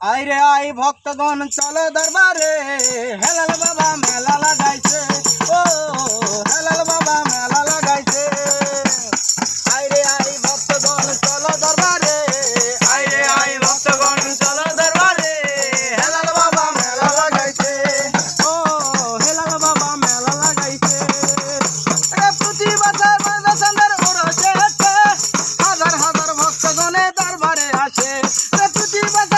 আইরে আই ভক্তগণ, চলো দরবারে। হেলাল বাবা মেলা লাগাইছে। ও, হেলাল বাবা মেলা লাগাইছে। আই রে আই ভক্তগণ, চলো দরবারে। আইরে আই ভক্তগণ, চলো দরবারে। হেলাল বাবা মেলা লাগাইছে। ও, হেলাল বাবা মেলা লাগাইছে। প্রতি বছর মাদাসান্দার ওরসে হাজার হাজার ভক্তগণে দরবারে আসে। প্রতি বছর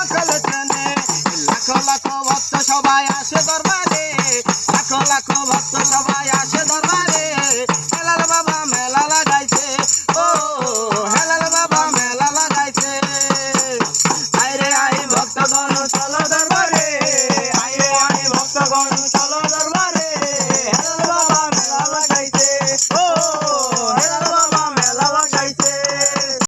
భగవాను